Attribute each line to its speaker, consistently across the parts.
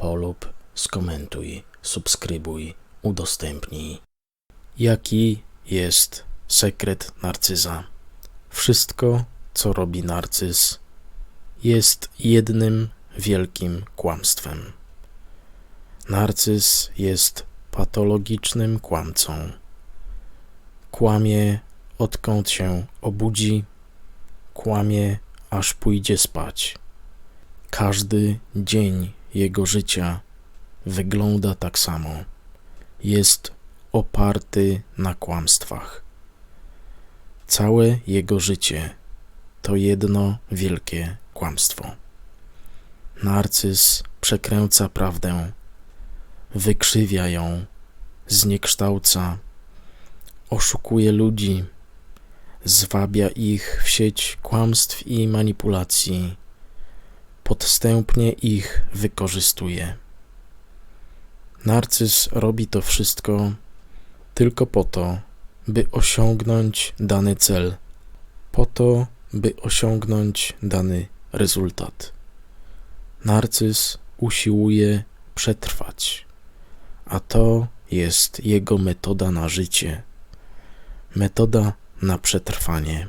Speaker 1: polub, skomentuj, subskrybuj, udostępnij. Jaki jest sekret narcyza? Wszystko, co robi narcyz, jest jednym wielkim kłamstwem. Narcyz jest patologicznym kłamcą. Kłamie odkąd się obudzi, kłamie aż pójdzie spać. Każdy dzień jego życia wygląda tak samo. Jest oparty na kłamstwach. Całe jego życie to jedno wielkie kłamstwo. Narcyz przekręca prawdę, wykrzywia ją, zniekształca, oszukuje ludzi, zwabia ich w sieć kłamstw i manipulacji, podstępnie ich wykorzystuje. Narcyz robi to wszystko tylko po to, by osiągnąć dany cel, po to, by osiągnąć dany rezultat. Narcyz usiłuje przetrwać, a to jest jego metoda na życie, metoda na przetrwanie.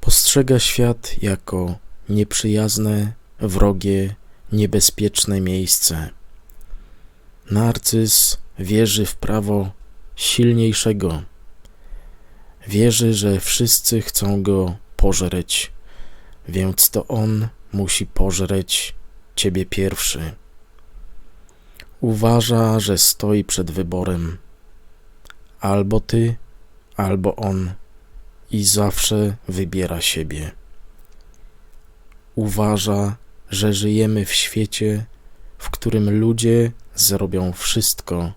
Speaker 1: Postrzega świat jako nieprzyjazne, wrogie, niebezpieczne miejsce. Narcyz wierzy w prawo silniejszego. Wierzy, że wszyscy chcą go pożreć, więc to on musi pożreć ciebie pierwszy. Uważa, że stoi przed wyborem albo ty, albo on i zawsze wybiera siebie. Uważa, że żyjemy w świecie, w którym ludzie zrobią wszystko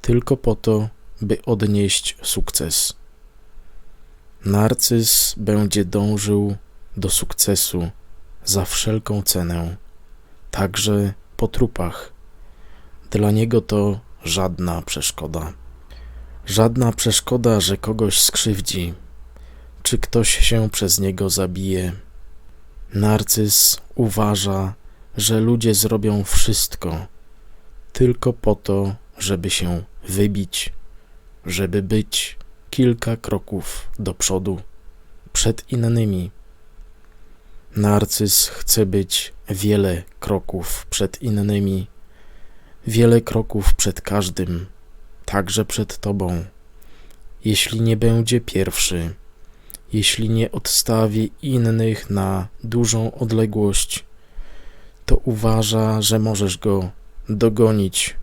Speaker 1: tylko po to, by odnieść sukces. Narcyz będzie dążył do sukcesu za wszelką cenę, także po trupach. Dla niego to żadna przeszkoda. Żadna przeszkoda, że kogoś skrzywdzi, czy ktoś się przez niego zabije. Narcyz uważa, że ludzie zrobią wszystko tylko po to, żeby się wybić, żeby być kilka kroków do przodu, przed innymi. Narcyz chce być wiele kroków przed innymi, wiele kroków przed każdym, także przed Tobą. Jeśli nie będzie pierwszy, jeśli nie odstawi innych na dużą odległość, to uważa, że możesz go dogonić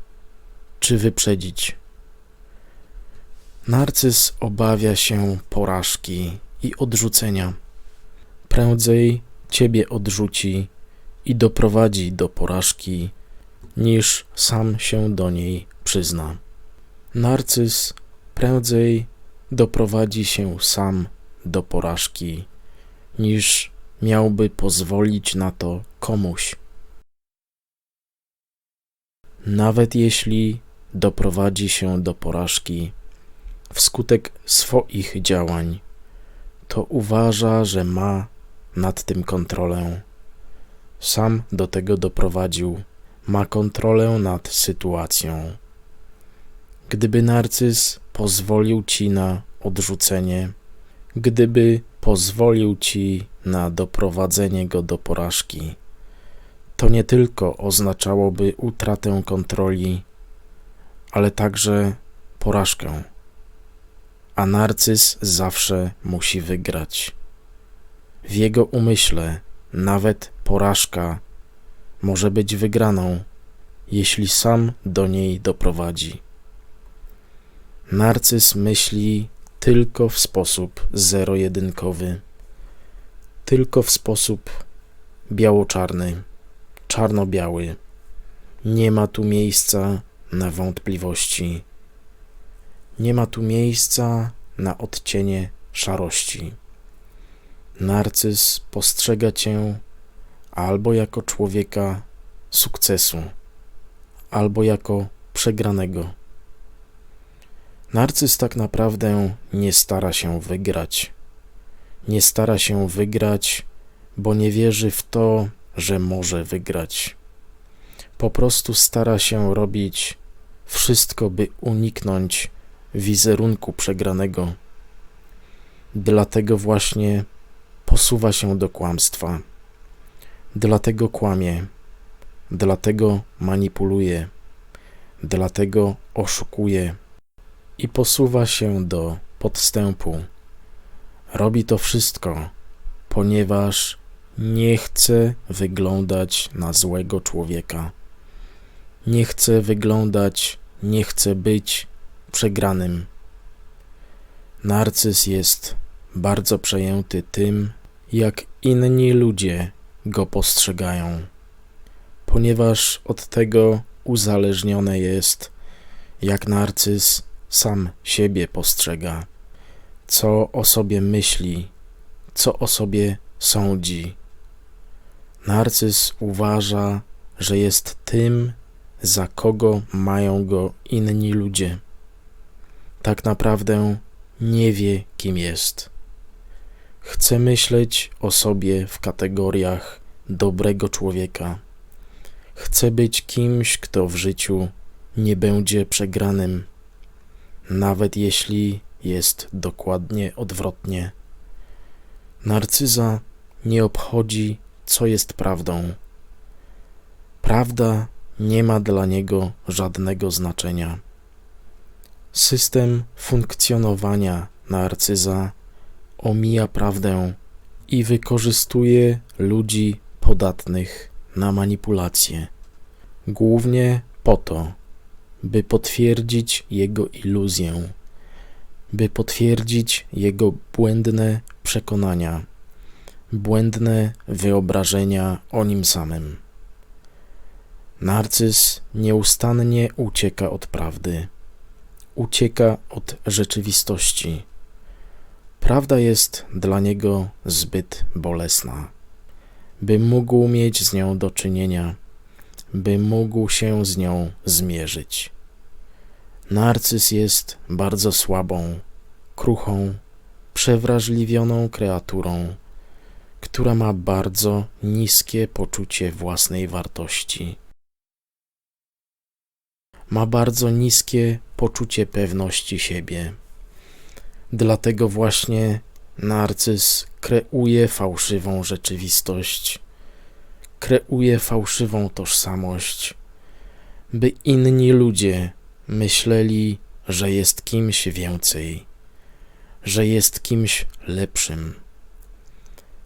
Speaker 1: czy wyprzedzić. Narcyz obawia się porażki i odrzucenia. Prędzej ciebie odrzuci i doprowadzi do porażki, niż sam się do niej przyzna. Narcyz prędzej doprowadzi się sam do porażki, niż miałby pozwolić na to komuś. Nawet jeśli doprowadzi się do porażki wskutek swoich działań, to uważa, że ma nad tym kontrolę. Sam do tego doprowadził, ma kontrolę nad sytuacją. Gdyby narcyz pozwolił ci na odrzucenie, gdyby pozwolił ci na doprowadzenie go do porażki, to nie tylko oznaczałoby utratę kontroli, ale także porażkę. A narcyz zawsze musi wygrać. W jego umyśle nawet porażka może być wygraną, jeśli sam do niej doprowadzi. Narcyz myśli tylko w sposób zero-jedynkowy, tylko w sposób biało-czarny. czarno-biały. Nie ma tu miejsca na wątpliwości. Nie ma tu miejsca na odcienie szarości. Narcyz postrzega cię albo jako człowieka sukcesu, albo jako przegranego. Narcyz tak naprawdę nie stara się wygrać. Nie stara się wygrać, bo nie wierzy w to, że może wygrać. Po prostu stara się robić wszystko, by uniknąć wizerunku przegranego. Dlatego właśnie posuwa się do kłamstwa. Dlatego kłamie, dlatego manipuluje, dlatego oszukuje i posuwa się do podstępu. Robi to wszystko, ponieważ nie chce wyglądać na złego człowieka. Nie chce wyglądać, nie chce być przegranym. Narcyz jest bardzo przejęty tym, jak inni ludzie go postrzegają, ponieważ od tego uzależnione jest, jak narcyz sam siebie postrzega, co o sobie myśli, co o sobie sądzi. Narcyz uważa, że jest tym, za kogo mają go inni ludzie. Tak naprawdę nie wie, kim jest. Chce myśleć o sobie w kategoriach dobrego człowieka. Chce być kimś, kto w życiu nie będzie przegranym, nawet jeśli jest dokładnie odwrotnie. Narcyza nie obchodzi, co jest prawdą. Prawda nie ma dla niego żadnego znaczenia. System funkcjonowania narcyza omija prawdę i wykorzystuje ludzi podatnych na manipulacje, głównie po to, by potwierdzić jego iluzję, by potwierdzić jego błędne przekonania, błędne wyobrażenia o nim samym. Narcyz nieustannie ucieka od prawdy, ucieka od rzeczywistości. Prawda jest dla niego zbyt bolesna, by mógł mieć z nią do czynienia, by mógł się z nią zmierzyć. Narcyz jest bardzo słabą, kruchą, przewrażliwioną kreaturą, która ma bardzo niskie poczucie własnej wartości. Ma bardzo niskie poczucie pewności siebie. Dlatego właśnie narcyz kreuje fałszywą rzeczywistość, kreuje fałszywą tożsamość, by inni ludzie myśleli, że jest kimś więcej, że jest kimś lepszym.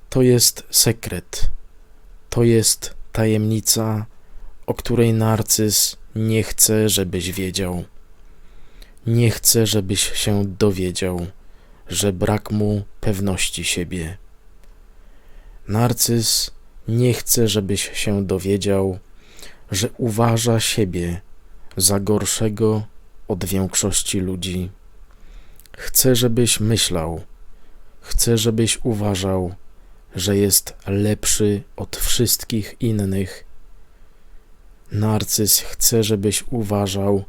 Speaker 1: To jest sekret, to jest tajemnica, o której narcyz nie chce, żebyś wiedział. Nie chce, żebyś się dowiedział, że brak mu pewności siebie. Narcyz nie chce, żebyś się dowiedział, że uważa siebie za gorszego od większości ludzi. Chce, żebyś myślał, chce, żebyś uważał, że jest lepszy od wszystkich innych. Narcyz chce, żebyś uważał,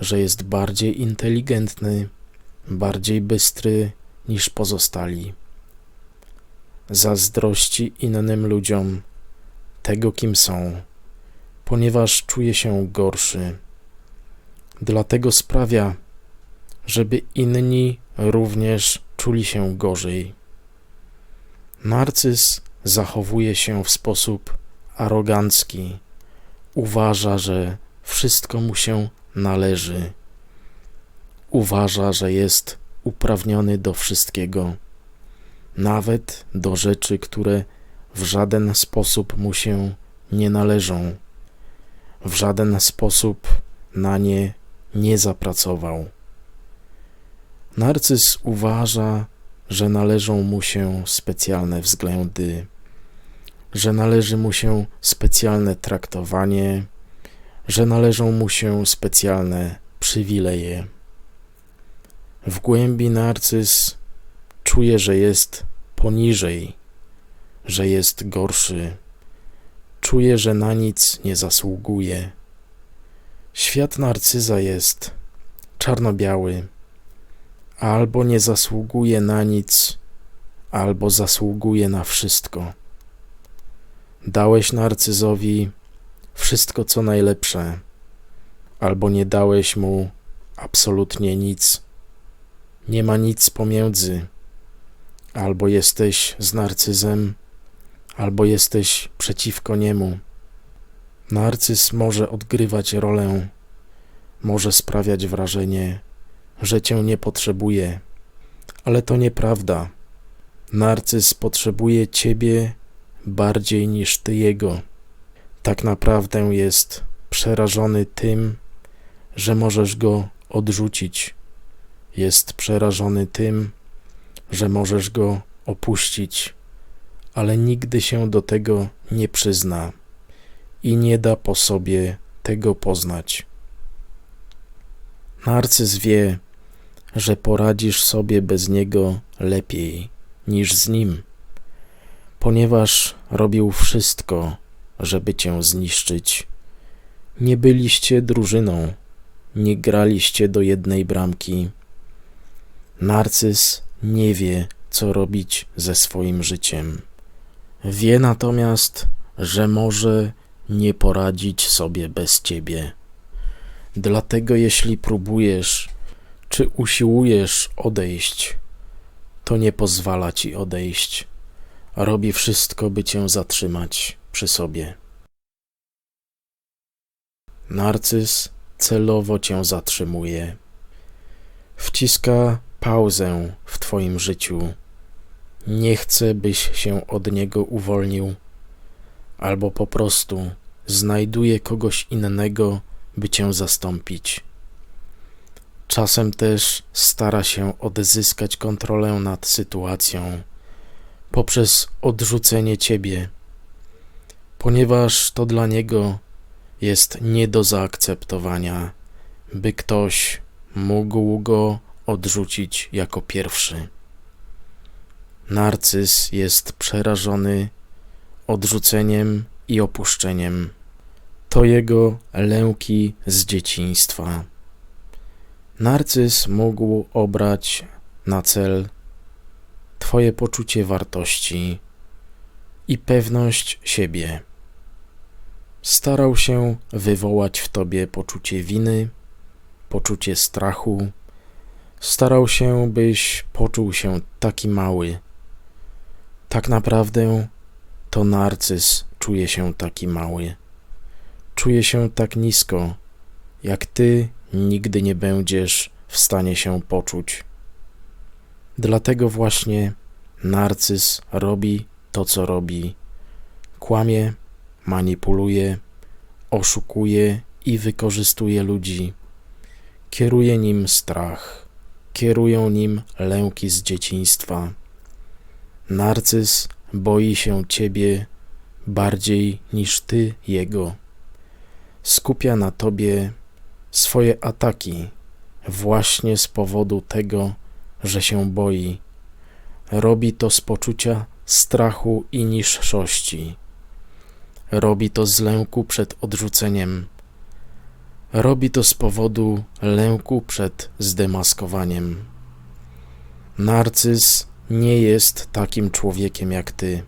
Speaker 1: że jest bardziej inteligentny, bardziej bystry niż pozostali. Zazdrości innym ludziom tego, kim są, ponieważ czuje się gorszy. Dlatego sprawia, żeby inni również czuli się gorzej. Narcyz zachowuje się w sposób arogancki. Uważa, że wszystko mu się należy. Uważa, że jest uprawniony do wszystkiego, nawet do rzeczy, które w żaden sposób mu się nie należą, w żaden sposób na nie nie zapracował. Narcyz uważa, że należą mu się specjalne względy. że należy mu się specjalne traktowanie, że należą mu się specjalne przywileje. W głębi narcyz czuje, że jest poniżej, że jest gorszy, czuje, że na nic nie zasługuje. Świat narcyza jest czarno-biały, albo nie zasługuje na nic, albo zasługuje na wszystko. Dałeś narcyzowi wszystko, co najlepsze, albo nie dałeś mu absolutnie nic. Nie ma nic pomiędzy. Albo jesteś z narcyzem, albo jesteś przeciwko niemu. Narcyz może odgrywać rolę, może sprawiać wrażenie, że cię nie potrzebuje, ale to nieprawda. Narcyz potrzebuje ciebie bardziej niż ty jego. Tak naprawdę jest przerażony tym, że możesz go odrzucić. Jest przerażony tym, że możesz go opuścić, ale nigdy się do tego nie przyzna i nie da po sobie tego poznać. Narcyz wie, że poradzisz sobie bez niego lepiej niż z nim, ponieważ robił wszystko, żeby cię zniszczyć. Nie byliście drużyną, nie graliście do jednej bramki. Narcyz nie wie, co robić ze swoim życiem. Wie natomiast, że może nie poradzić sobie bez ciebie. Dlatego, jeśli próbujesz czy usiłujesz odejść, to nie pozwala ci odejść. Robi wszystko, by cię zatrzymać przy sobie. Narcyz celowo cię zatrzymuje. Wciska pauzę w twoim życiu. Nie chce, byś się od niego uwolnił, albo po prostu znajduje kogoś innego, by cię zastąpić. Czasem też stara się odzyskać kontrolę nad sytuacją poprzez odrzucenie ciebie, ponieważ to dla niego jest nie do zaakceptowania, by ktoś mógł go odrzucić jako pierwszy. Narcyz jest przerażony odrzuceniem i opuszczeniem. To jego lęki z dzieciństwa. Narcyz mógł obrać na cel Twoje poczucie wartości i pewność siebie. Starał się wywołać w Tobie poczucie winy, poczucie strachu. Starał się, byś poczuł się taki mały. Tak naprawdę to narcyz czuje się taki mały. Czuje się tak nisko, jak Ty nigdy nie będziesz w stanie się poczuć. Dlatego właśnie narcyz robi to, co robi. Kłamie, manipuluje, oszukuje i wykorzystuje ludzi. Kieruje nim strach, kierują nim lęki z dzieciństwa. Narcyz boi się ciebie bardziej niż ty jego. Skupia na tobie swoje ataki właśnie z powodu tego, że się boi. Robi to z poczucia strachu i niższości. Robi to z lęku przed odrzuceniem. Robi to z powodu lęku przed zdemaskowaniem. Narcyz nie jest takim człowiekiem jak ty.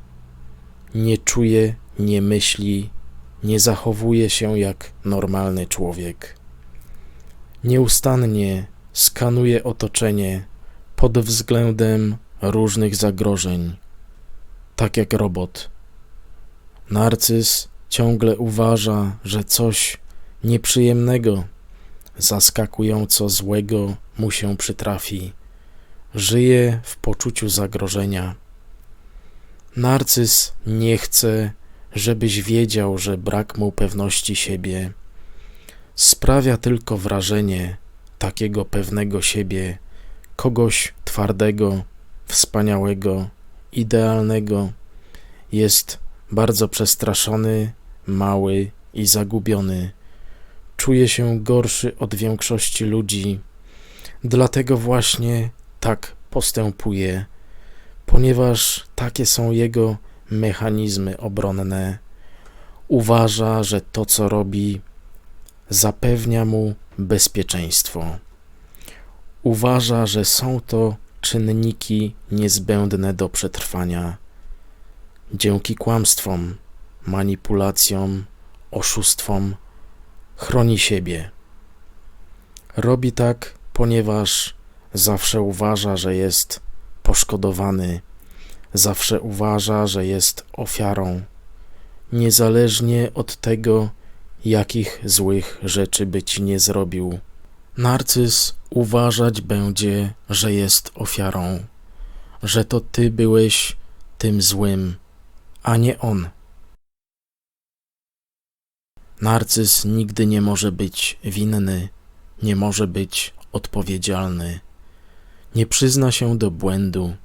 Speaker 1: Nie czuje, nie myśli, nie zachowuje się jak normalny człowiek. Nieustannie skanuje otoczenie pod względem różnych zagrożeń, tak jak robot. Narcyz ciągle uważa, że coś nieprzyjemnego, zaskakująco złego mu się przytrafi. Żyje w poczuciu zagrożenia. Narcyz nie chce, żebyś wiedział, że brak mu pewności siebie sprawia tylko wrażenie takiego pewnego siebie, kogoś twardego, wspaniałego, idealnego. Jest bardzo przestraszony, mały i zagubiony. Czuje się gorszy od większości ludzi. Dlatego właśnie tak postępuje, ponieważ takie są jego mechanizmy obronne. Uważa, że to, co robi, zapewnia mu bezpieczeństwo. Uważa, że są to czynniki niezbędne do przetrwania. Dzięki kłamstwom, manipulacjom, oszustwom chroni siebie. Robi tak, ponieważ zawsze uważa, że jest poszkodowany, zawsze uważa, że jest ofiarą, niezależnie od tego, jakich złych rzeczy by ci nie zrobił. Narcyz uważać będzie, że jest ofiarą, że to ty byłeś tym złym, a nie on. Narcyz nigdy nie może być winny, nie może być odpowiedzialny, nie przyzna się do błędu.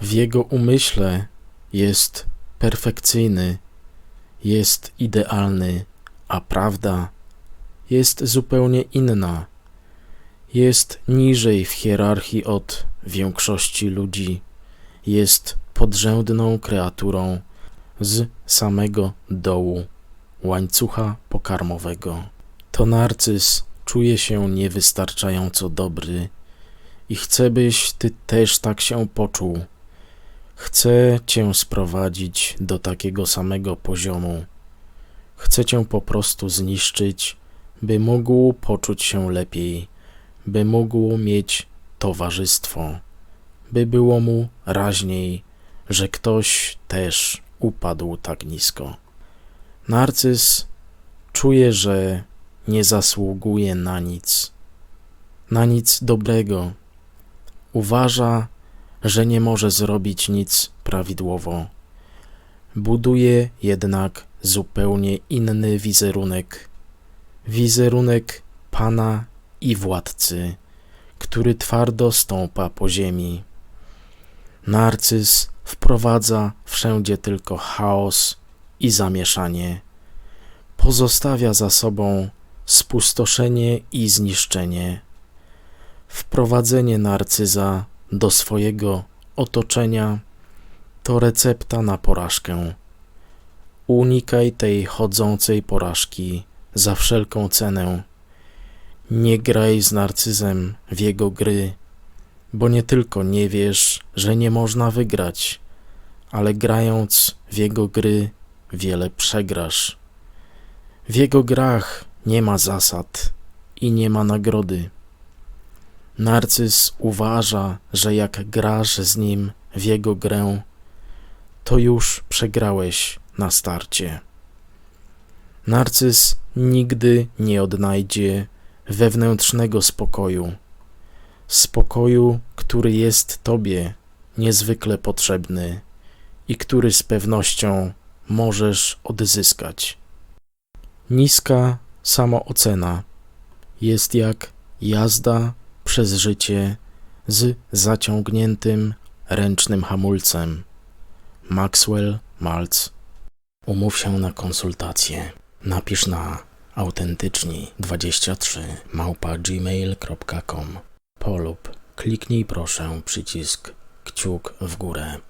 Speaker 1: W jego umyśle jest perfekcyjny, jest idealny, a prawda jest zupełnie inna. Jest niżej w hierarchii od większości ludzi, jest podrzędną kreaturą z samego dołu łańcucha pokarmowego. To narcyz czuje się niewystarczająco dobry i chce, byś ty też tak się poczuł. Chce cię sprowadzić do takiego samego poziomu. Chce cię po prostu zniszczyć, by mógł poczuć się lepiej, by mógł mieć towarzystwo, by było mu raźniej, że ktoś też upadł tak nisko. Narcyz czuje, że nie zasługuje na nic, na nic dobrego. Uważa, że nie może zrobić nic prawidłowo. Buduje jednak zupełnie inny wizerunek. Wizerunek pana i władcy, który twardo stąpa po ziemi. Narcyz wprowadza wszędzie tylko chaos i zamieszanie. Pozostawia za sobą spustoszenie i zniszczenie. Wprowadzenie narcyza do swojego otoczenia to recepta na porażkę. Unikaj tej chodzącej porażki za wszelką cenę. Nie graj z narcyzem w jego gry, bo nie tylko nie wiesz, że nie można wygrać, ale grając w jego gry wiele przegrasz. W jego grach nie ma zasad i nie ma nagrody. Narcyz uważa, że jak grasz z nim w jego grę, to już przegrałeś na starcie. Narcyz nigdy nie odnajdzie wewnętrznego spokoju, spokoju, który jest Tobie niezwykle potrzebny i który z pewnością możesz odzyskać. Niska samoocena jest jak jazda przez życie z zaciągniętym ręcznym hamulcem. Maxwell Maltz. Umów się na konsultację. Napisz na autentyczni23 małpa gmail.com polub kliknij proszę przycisk kciuk w górę.